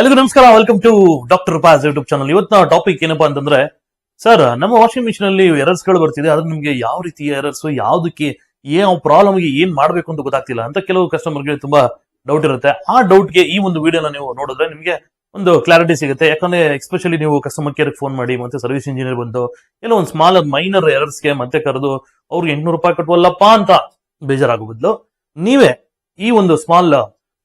ಎಲ್ರಿಗೂ ನಮಸ್ಕಾರ. Welcome to doctor pass YouTube channel ಇವತ್ತಿನ ಟಾಪಿಕ್ ಏನಪ್ಪಾ ಅಂತಂದ್ರೆ ಸರ್ ನಮ್ಮ ವಾಷಿಂಗ್ ಮಿಷಿನ್ ಅಲ್ಲಿ ಎರರ್ಸ್ಗಳು ಬರ್ತಿದೆ ಅದ್ರ ನಿಮ್ಗೆ ಯಾವ ರೀತಿಯ ಎರರ್ಸ್ ಯಾವ್ದಕ್ಕೆ ಯಾವ ಪ್ರಾಬ್ಲಮ್ಗೆ ಏನ್ ಮಾಡ್ಬೇಕು ಅಂತ ಗೊತ್ತಾಗ್ತಿಲ್ಲ ಅಂತ ಕೆಲವು ಕಸ್ಟಮರ್ಗೆ ತುಂಬಾ ಡೌಟ್ ಇರುತ್ತೆ. ಆ ಡೌಟ್ಗೆ ಈ ಒಂದು ವಿಡಿಯೋನ ನೀವು ನೋಡಿದ್ರೆ ನಿಮ್ಗೆ ಒಂದು ಕ್ಲಾರಿಟಿ ಸಿಗುತ್ತೆ. ಯಾಕಂದ್ರೆ ಎಸ್ಪೆಷಲಿ ನೀವು ಕಸ್ಟಮರ್ ಕೇರ್ ಫೋನ್ ಮಾಡಿ, ಮತ್ತೆ ಸರ್ವಿಸ್ ಇಂಜಿನಿಯರ್ ಬಂದು ಏನೋ ಒಂದು ಸ್ಮಾಲ್ ಮೈನರ್ ಎರರ್ಸ್ಗೆ ಮತ್ತೆ ಕರೆದು, ಅವ್ರಿಗೆ ಎಂಟ್ನೂರು ರೂಪಾಯಿ ಕಟ್ಟುವಲ್ಲಪ್ಪ ಅಂತ ಬೇಜಾರಾಗೋ ಬದಲು, ನೀವೇ ಈ ಒಂದು ಸ್ಮಾಲ್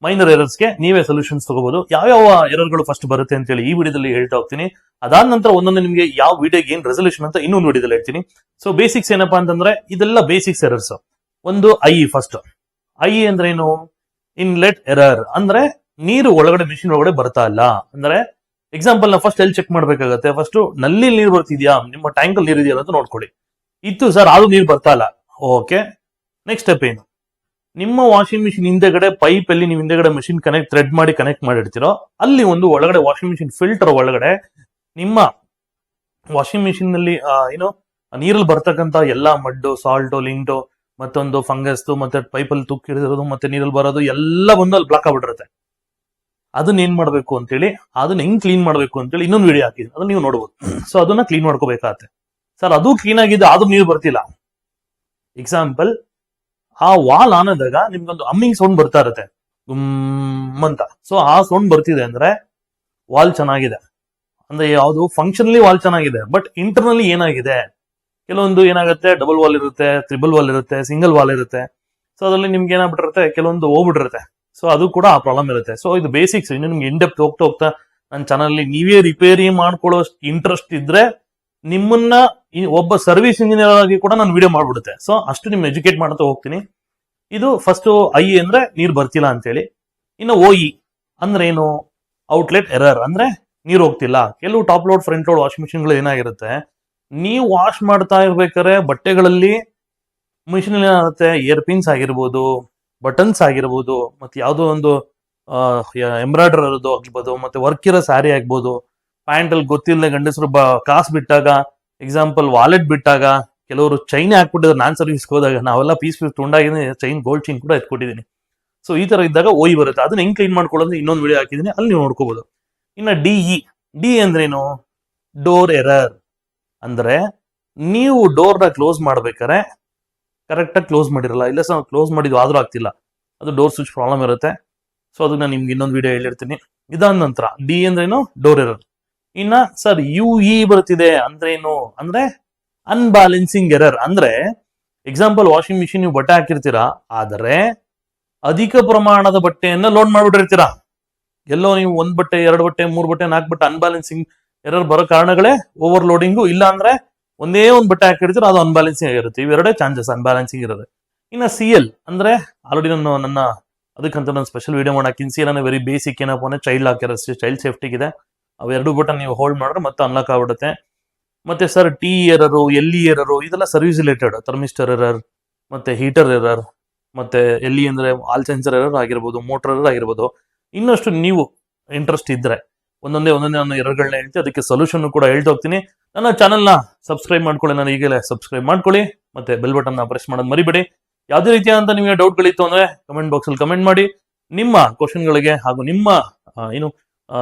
ಮೈನರ್ ಎರರ್ಸ್ಗೆ ನೀವೇ ಸೊಲ್ಯೂಷನ್ಸ್ ತಗೋಬಹುದು ಯಾವ್ಯಾವ ಎರರ್ಗಳು ಫಸ್ಟ್ ಬರುತ್ತೆ ಅಂತ ಹೇಳಿ ಈ ವಿಡಿಯೋದಲ್ಲಿ ಹೇಳ್ತಾ ಹೋಗ್ತೀನಿ. ಅದಾದ ನಂತರ ಒಂದೊಂದು ನಿಮಗೆ ಯಾವ ವಿಡಿಯೋಗೆ ಏನ್ ರೆಸಲ್ಯೂಷನ್ ಅಂತ ಇನ್ನೊಂದು ವಿಡಿಯೋದಲ್ಲಿ ಹೇಳ್ತೀನಿ. ಸೊ ಬೇಸಿಕ್ಸ್ ಏನಪ್ಪಾ ಅಂತಂದ್ರೆ ಇದೆಲ್ಲ ಬೇಸಿಕ್ಸ್ ಎರರ್ಸ್ ಒಂದು ಐ ಫಸ್ಟ್ ಐ ಅಂದ್ರೆ ಏನು ಇನ್ಲೆಟ್ ಎರರ್ ಅಂದ್ರೆ ನೀರು ಒಳಗಡೆ ಮಿಷಿನ್ ಒಳಗಡೆ ಬರ್ತಾ ಇಲ್ಲ. ಅಂದ್ರೆ ಎಕ್ಸಾಂಪಲ್ನ ಫಸ್ಟ್ ಎಲ್ಲಿ ಚೆಕ್ ಮಾಡ್ಬೇಕಾಗತ್ತೆ? ಫಸ್ಟ್ನಲ್ಲಿ ನೀರು ಬರ್ತಿದ್ಯಾ? ನಿಮ್ಮ ಟ್ಯಾಂಕ್ ಅಲ್ಲಿ ನೀರು ಅಂತ ನೋಡ್ಕೊಳ್ಳಿ. ಇತ್ತು ಸರ್ ಅದು ನೀರು ಬರ್ತಾ ಇಲ್ಲ. ಓಕೆ ನೆಕ್ಸ್ಟ್ ಸ್ಟೆಪ್ ಏನು? ನಿಮ್ಮ ವಾಷಿಂಗ್ ಮಿಷಿನ್ ಹಿಂದೆಗಡೆ ಪೈಪ್ ಅಲ್ಲಿ ನೀವು ಹಿಂದೆಗಡೆ ಮಿಷಿನ್ ಕನೆಕ್ಟ್ ಥ್ರೆಡ್ ಮಾಡಿ ಕನೆಕ್ಟ್ ಮಾಡಿರ್ತೀರೋ, ಅಲ್ಲಿ ಒಂದು ಒಳಗಡೆ ವಾಷಿಂಗ್ ಮಿಷಿನ್ ಫಿಲ್ಟರ್ ಒಳಗಡೆ ನಿಮ್ಮ ವಾಷಿಂಗ್ ಮಿಷಿನ್ನಲ್ಲಿ ಏನು ನೀರಲ್ಲಿ ಬರ್ತಕ್ಕಂತ ಎಲ್ಲಾ ಮಡ್ಡು ಸಾಲ್ಟು ಲಿಂಟು ಮತ್ತೊಂದು ಫಂಗಸ್ ಮತ್ತೆ ಪೈಪ್ ಅಲ್ಲಿ ತುಕ್ಕು ಹಿಡಿದಿರೋದು ಮತ್ತೆ ನೀರಲ್ಲಿ ಬರೋದು, ಎಲ್ಲ ಬಂದು ಅಲ್ಲಿ ಬ್ಲಾಕ್ ಆಗ್ಬಿಟ್ಟಿರುತ್ತೆ. ಅದನ್ನ ಏನ್ ಮಾಡ್ಬೇಕು ಅಂತೇಳಿ, ಅದನ್ನ ಹೆಂಗ್ ಕ್ಲೀನ್ ಮಾಡ್ಬೇಕು ಅಂತೇಳಿ ಇನ್ನೊಂದು ವಿಡಿಯೋ ಹಾಕಿದ್ವಿ. ಅದನ್ನ ನೀವು ನೋಡ್ಬೋದು. ಸೊ ಅದನ್ನ ಕ್ಲೀನ್ ಮಾಡ್ಕೋಬೇಕಾಗತ್ತೆ. ಸರ್ ಅದು ಕ್ಲೀನ್ ಆಗಿದೆ ಆದ್ರೂ ನೀರು ಬರ್ತಿಲ್ಲ. ಎಕ್ಸಾಂಪಲ್ ಆ ವಾಲ್ ಆನದಾಗ ನಿಮ್ಗೊಂದು ಅಮ್ಮಿಂಗ್ ಸೌಂಡ್ ಬರ್ತಾ ಇರುತ್ತೆ. ಗುಮ್ ಅಂತ. ಸೊ ಆ ಸೌಂಡ್ ಬರ್ತಿದೆ ಅಂದ್ರೆ ವಾಲ್ ಚೆನ್ನಾಗಿದೆ. ಅಂದ್ರೆ ಯಾವುದು ಫಂಕ್ಷನ್ಲಿ ವಾಲ್ ಚೆನ್ನಾಗಿದೆ ಬಟ್ ಇಂಟರ್ನಲ್ಲಿ ಏನಾಗಿದೆ? ಕೆಲವೊಂದು ಏನಾಗುತ್ತೆ? ಡಬಲ್ ವಾಲ್ ಇರುತ್ತೆ ತ್ರಿಬಲ್ ವಾಲ್ ಇರುತ್ತೆ ಸಿಂಗಲ್ ವಾಲ್ ಇರುತ್ತೆ. ಸೊ ಅದರಲ್ಲಿ ನಿಮ್ಗೆ ಏನಾಗ್ಬಿಟ್ಟಿರುತ್ತೆ? ಕೆಲವೊಂದು ಹೋಗ್ಬಿಟ್ಟಿರುತ್ತೆ. ಸೊ ಅದು ಕೂಡ ಆ ಪ್ರಾಬ್ಲಮ್ ಇರುತ್ತೆ. ಸೊ ಇದು ಬೇಸಿಕ್ಸ್ ಇನ್ನು ನಿಮ್ಗೆ ಇಂಡೆಪ್ ಹೋಗ್ತಾ ಹೋಗ್ತಾ ನನ್ನ ಚಾನಲ್ ನೀವೇ ರಿಪೇರಿ ಮಾಡ್ಕೊಳ್ಳೋ ಇಂಟ್ರೆಸ್ಟ್ ಇದ್ರೆ ನಿಮ್ಮನ್ನ ಒಬ್ಬ ಸರ್ವಿಸ್ ಇಂಜಿನಿಯರ್ ಆಗಿ ಕೂಡ ನಾನು ವಿಡಿಯೋ ಮಾಡ್ಬಿಡುತ್ತೆ. ಸೊ ಅಷ್ಟು ನಿಮ್ ಎಜುಕೇಟ್ ಮಾಡ್ತಾ ಹೋಗ್ತೀನಿ. ಇದು ಫಸ್ಟ್ ಐ ಅಂದ್ರೆ ನೀರು ಬರ್ತಿಲ್ಲ ಅಂತೇಳಿ. ಇನ್ನು ಓ ಇ ಅಂದ್ರೆ ಏನು? ಔಟ್ಲೆಟ್ ಎರರ್ ಅಂದ್ರೆ ನೀರು ಹೋಗ್ತಿಲ್ಲ. ಕೆಲವು top load front load washing ಮಿಷಿನ್ಗಳು ಏನಾಗಿರುತ್ತೆ? ನೀವು ವಾಶ್ ಮಾಡ್ತಾ ಇರ್ಬೇಕಾದ್ರೆ ಬಟ್ಟೆಗಳಲ್ಲಿ ಮಿಷಿನ್ ಏನಾಗುತ್ತೆ? ಏರ್ ಪಿನ್ಸ್ ಆಗಿರ್ಬೋದು ಬಟನ್ಸ್ ಆಗಿರ್ಬೋದು, ಮತ್ತೆ ಯಾವುದೋ ಒಂದು ಎಂಬ್ರಾಯ್ಡರ್ ಇರೋದು ಆಗಿರ್ಬೋದು, ಮತ್ತೆ ವರ್ಕ್ ಇರೋ ಸ್ಯಾರಿ ಆಗ್ಬೋದು. ಪ್ಯಾಂಟ್ ಅಲ್ಲಿ ಗೊತ್ತಿಲ್ಲದೆ ಗಂಡಸರು ಬ ಕಾಸು ಬಿಟ್ಟಾಗ ಎಕ್ಸಾಂಪಲ್ ವಾಲೆಟ್ ಬಿಟ್ಟಾಗ, ಕೆಲವರು ಚೈನ್ ಹಾಕ್ಬಿಟ್ಟಿದ್ರೆ ನಾನ್ ಸರ್ವಿಸ್ಗೆ ಹೋದಾಗ ನಾವೆಲ್ಲ ಪೀಸ್ ಪೀಸ್ ತುಂಡಾಗಿದ್ದೀನಿ ಚೈನ್ ಗೋಲ್ಡ್ ಚೈನ್ ಕೂಡ ಎತ್ಕೊಟ್ಟಿದ್ದೀನಿ ಸೊ ಈ ತರ ಇದ್ದಾಗ ಓಯ್ ಬರುತ್ತೆ. ಅದನ್ನ ಹೆಂಗ್ ಕ್ಲೀನ್ ಮಾಡ್ಕೊಳ್ಳೋದು ಇನ್ನೊಂದು ವಿಡಿಯೋ ಹಾಕಿದ್ದೀನಿ. ಅಲ್ಲಿ ನೀವು ನೋಡ್ಕೋಬಹುದು ಇನ್ನ ಡಿ ಇ ಡಿ ಅಂದ್ರೇನು? ಡೋರ್ ಎರರ್ ಅಂದ್ರೆ ನೀವು ಡೋರ್ನ ಕ್ಲೋಸ್ ಮಾಡ್ಬೇಕಾರೆ ಕರೆಕ್ಟಾಗಿ ಕ್ಲೋಸ್ ಮಾಡಿರಲ್ಲ. ಇಲ್ಲ ಸರ್ ಕ್ಲೋಸ್ ಮಾಡಿದ್ವಿ ಆದ್ರೂ ಆಗ್ತಿಲ್ಲ. ಅದು ಡೋರ್ ಸ್ವಿಚ್ ಪ್ರಾಬ್ಲಮ್ ಇರುತ್ತೆ. ಸೊ ಅದನ್ನ ನಿಮ್ಗೆ ಇನ್ನೊಂದು ವಿಡಿಯೋ ಹೇಳಿರ್ತೀನಿ ಇದಾದ ನಂತರ ಡಿ ಅಂದ್ರೇನು? ಡೋರ್ ಎರರ್ ಇನ್ನ ಸರ್ ಯು ಇ ಬರ್ತಿದೆ ಅಂದ್ರೆ ಏನು? ಅಂದ್ರೆ ಅನ್ಬ್ಯಾಲೆನ್ಸಿಂಗ್ ಎರರ್ ಅಂದ್ರೆ ಎಕ್ಸಾಂಪಲ್ ವಾಷಿಂಗ್ ಮಿಷಿನ್ ನೀವು ಬಟ್ಟೆ ಹಾಕಿರ್ತೀರಾ, ಆದರೆ ಅಧಿಕ ಪ್ರಮಾಣದ ಬಟ್ಟೆಯನ್ನ ಲೋಡ್ ಮಾಡ್ಬಿಟ್ಟಿರ್ತೀರಾ. ಎಲ್ಲೋ ನೀವು ಒಂದ್ ಬಟ್ಟೆ, ಎರಡು ಬಟ್ಟೆ, ಮೂರು ಬಟ್ಟೆ, ನಾಲ್ಕು ಬಟ್ಟೆ ಅನ್ಬ್ಯಾಲೆನ್ಸಿಂಗ್ ಎರರ್ ಬರೋ ಕಾರಣಗಳೇ ಓವರ್ ಲೋಡಿಂಗು ಇಲ್ಲ ಅಂದ್ರೆ ಒಂದೇ ಒಂದು ಬಟ್ಟೆ ಹಾಕಿರ್ತೀರ, ಅದು ಅನ್ಬ್ಯಾಲೆನ್ಸಿಂಗ್ ಆಗಿರುತ್ತೆ. ಇವೆರಡೇ ಚಾನ್ಸಸ್ ಅನ್ಬ್ಯಾಲೆನ್ಸಿಂಗ್ ಇರೋದು. ಇನ್ನು ಸಿ ಎಲ್ ಅಂದ್ರೆ ಆಲ್ರೆಡಿ ನಾನು ನನ್ನ ಅದಕ್ಕಂತ ನಾನು ಸ್ಪೆಷಲ್ ವಿಡಿಯೋ ಮಾಡಾಕಿನ್ ಸಿ ಎಲ್ ವೆರಿ ಬೇಸಿಕ್ ಏನಪ್ಪ ಅಂದ್ರೆ ಚೈಲ್ಡ್ ಲಾಕರ್ ಚೈಲ್ಡ್ ಸೇಫ್ಟಿಗಿದೆ ಅವೆರಡು ಬಟನ್ ನೀವು ಹೋಲ್ಡ್ ಮಾಡಿದ್ರೆ ಮತ್ತೆ ಅನ್ಲಾಕ್ ಆಗ್ಬಿಡುತ್ತೆ. ಮತ್ತೆ sir T error L E error ಇದೆಲ್ಲ ಸರ್ವಿಸ್ ರಿಲೇಟೆಡ್ ಥರ್ಮಿಸ್ಟರ್ ಎರರ್ ಮತ್ತೆ ಹೀಟರ್ ಎರರ್ ಮತ್ತೆ ಎಲ್ಲಿ ಅಂದರೆ ಆಲ್ ಸೆನ್ಸರ್ ಎರರ್ ಆಗಿರ್ಬೋದು ಮೋಟರ್ ಎರರ್ ಆಗಿರ್ಬೋದು. ಇನ್ನಷ್ಟು ನೀವು ಇಂಟ್ರೆಸ್ಟ್ ಇದ್ರೆ, ಒಂದೊಂದೇ ಒಂದೊಂದೇ ನಾನು ಎರರ್ಗಳನ್ನ ಹೇಳ್ತೀನಿ ಅದಕ್ಕೆ ಸೊಲ್ಯೂಷನ್ ಕೂಡ ಹೇಳ್ತಾ ಹೋಗ್ತೀನಿ. ನನ್ನ ಚಾನಲ್ನ ಸಬ್ಸ್ಕ್ರೈಬ್ ಮಾಡ್ಕೊಳ್ಳಿ, ನಾನು ಈಗಲೇ ಸಬ್ಸ್ಕ್ರೈಬ್ ಮಾಡ್ಕೊಳ್ಳಿ, ಮತ್ತೆ ಬೆಲ್ ಬಟನ್ನ ಪ್ರೆಸ್ ಮಾಡೋದು ಮರಿಬೇಡಿ. ಯಾವುದೇ ರೀತಿಯಾದಂತ ನಿಮಗೆ ಡೌಟ್ಗಳಿತ್ತು ಅಂದರೆ ಕಮೆಂಟ್ ಬಾಕ್ಸಲ್ಲಿ ಕಮೆಂಟ್ ಮಾಡಿ. ನಿಮ್ಮ ಕ್ವಶನ್ಗಳಿಗೆ ಹಾಗೂ ನಿಮ್ಮ ಏನು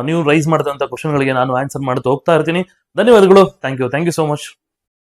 ನೀವು ರೈಸ್ ಮಾಡಿದಂತ ಕ್ವಶನ್ಗಳಿಗೆ ನಾನು ಆನ್ಸರ್ ಮಾಡ್ತಾ ಹೋಗ್ತಾ ಇರ್ತೀನಿ. ಧನ್ಯವಾದಗಳು. Thank you thank you so much